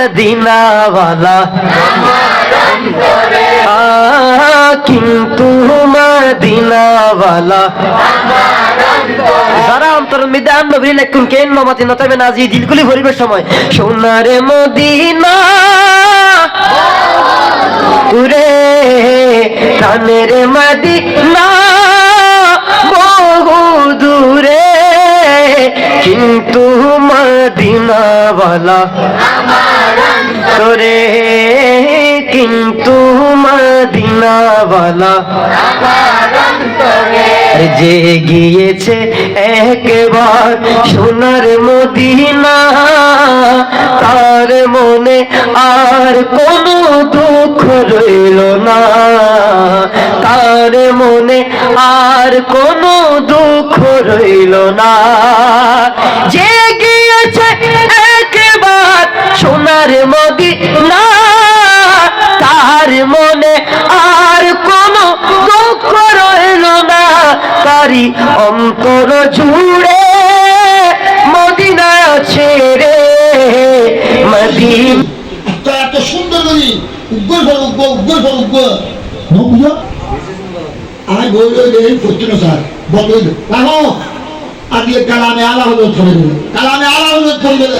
মদিনাওয়ালা কিন্তু মদিনাওয়ালা। যারা অন্তর মিদান নবী লেখুন, কেন নমাতি নতাবে নাজি দিলগুলি ভরিবের সময়। সোনারে মদিনা। উরে প্রাণের মদিনা। বহু দূরে কিন্তু মদিনাওয়ালা। তোরে কিন্তু মদিনাওয়ালা যে গিয়েছে একবার সোনার মদিনা, তার মনে আর কোনো দুঃখ রইল না। তার মনে আর কোনো দুঃখ রইল না। যে গিয়েছে একবার সোনার মদিনা তারি অন্তর জুড়ে, মদিনা ছেড়ে তো সুন্দর করি উগ্র ফল উগ্র উগ্র ফল নবুঝো আমি বলল যে না স্যার আজকে কালামে আলা হলো ধরে দিল কালামে আলা হলো ধরে দিল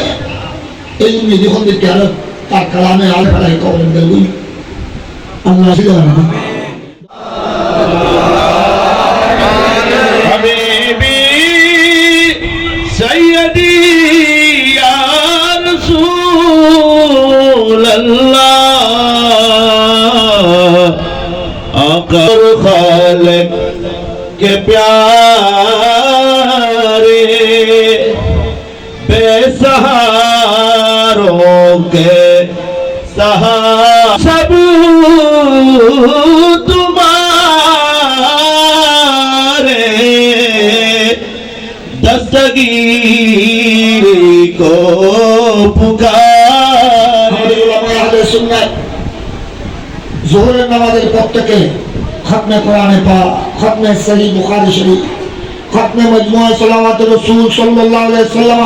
এই জন্য যখন দেখতে তার কালামে আলা ফেলাই কবর বুঝলি আল্লাহ अगर खालक के प्यारे बेसहारों के सहार सब तुम्हारे दस्तगीरी को पुकारे सुन्नत জোহরের নামাজের পর থেকে খতমে কোরআনে পা খতমে সহি বুখারি শরীফ খতমে মজমুয়া সালামাত রসুল আলাইহি সাল্লাম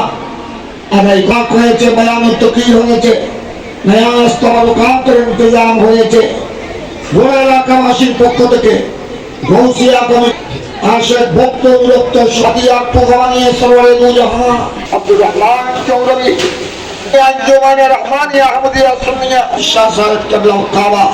আদায় কাক হয়েছে বয়ান তকির হয়েছে নয়াজ তবারকাতের ইন্তজাম হয়েছে। গোড়া এলাকাবাসীর পক্ষ থেকে গৌসিয়া কমিটি আশেখ ভক্ত বিরক্ত সাদিয়া প্রভানিয়ে সরওয়ারে নুজাহান আব্দুর রহমান চৌধুরী আঞ্জুমানে রহমানিয়া আহমদিয়া সুন্নিয়া শাহ সাহেব কেবলা কাবা।